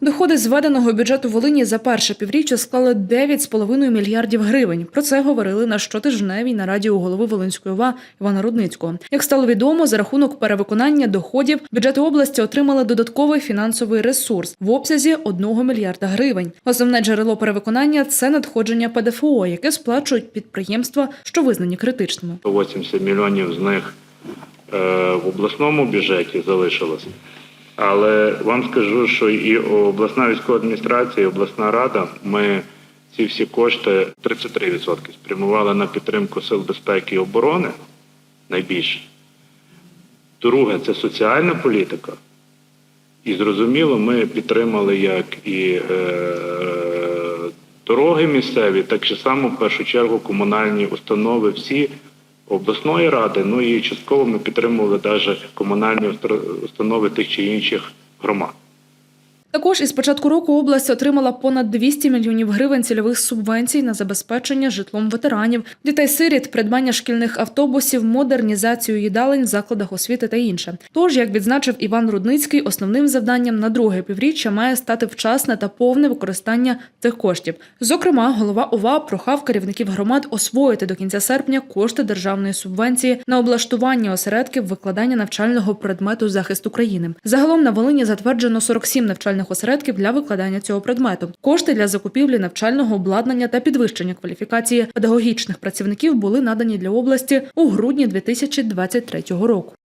Доходи зведеного бюджету Волині за перше півріччя склали 9,5 мільярдів гривень. Про це говорили на щотижневій нараді у голови Волинської ОВА Івана Рудницького. Як стало відомо, за рахунок перевиконання доходів бюджети області отримали додатковий фінансовий ресурс в обсязі 1 мільярда гривень. Основне джерело перевиконання це надходження ПДФО, яке сплачують підприємства, що визнані критичними. 80 мільйонів з них е, в обласному бюджеті залишилось. Але вам скажу, що і обласна військова адміністрація, і обласна рада, ми ці всі кошти 33% спрямували на підтримку сил безпеки і оборони найбільше. Друге це соціальна політика. І зрозуміло, ми підтримали як і е, дороги місцеві, так само в першу чергу комунальні установи всі обласної ради. Ну і частково ми підтримували навіть комунальні установи тих чи інших громад. Також із початку року область отримала понад 200 мільйонів гривень цільових субвенцій на забезпечення житлом ветеранів, дітей-сиріт, придбання шкільних автобусів, модернізацію їдалень в закладах освіти та інше. Тож, як відзначив Іван Рудницький, основним завданням на друге півріччя має стати вчасне та повне використання цих коштів. Зокрема, голова ОВА прохав керівників громад освоїти до кінця серпня кошти державної субвенції на облаштування осередків викладання навчального предмету захист України. Загалом на Волині затверджено 47 навчальних осередків для викладання цього предмету. Кошти для закупівлі навчального обладнання та підвищення кваліфікації педагогічних працівників були надані для області у грудні 2023 року.